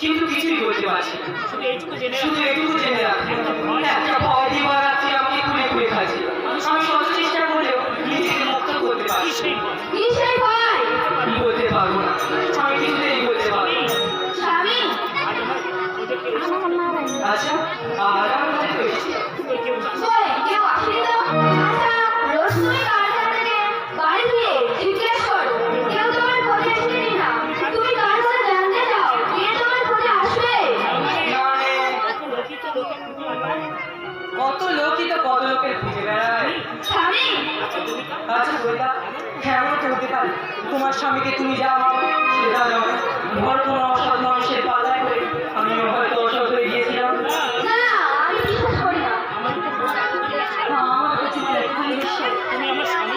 কিন্তু কিছুই করতে পারছি না। শুধু এইটুকু জেনে শুধু এইটুকু জেনে রাখেন একটা ভয় দিবা এটা খেয়ালত হতে পারে। তোমার স্বামীকে তুমি যা সেটা নয় ঘর কোনো অসৎ মানুষের পাল্লায় করে আমি হয়তো অসৎ হয়ে গিয়েছিলাম। হ্যাঁ, তুমি আমার স্বামী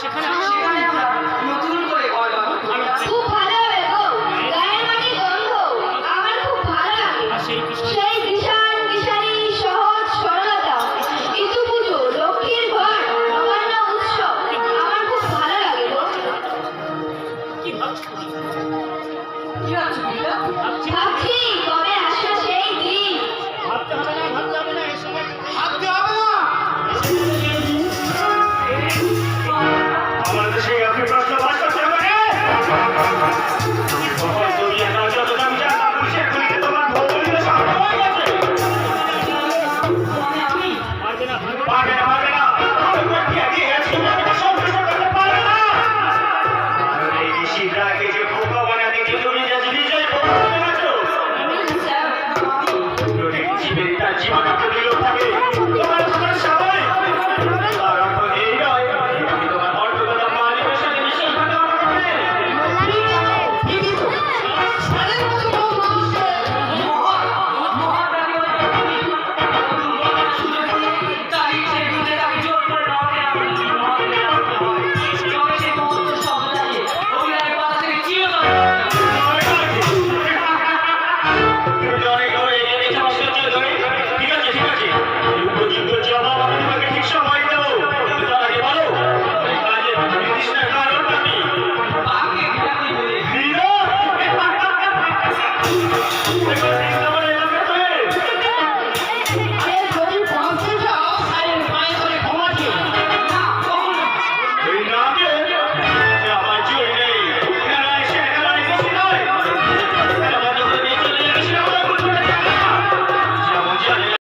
সেখানে সেখানে আমরা নতুন করে ঘর বানাবো আর সেই কিশোর জীবন তো থাকে।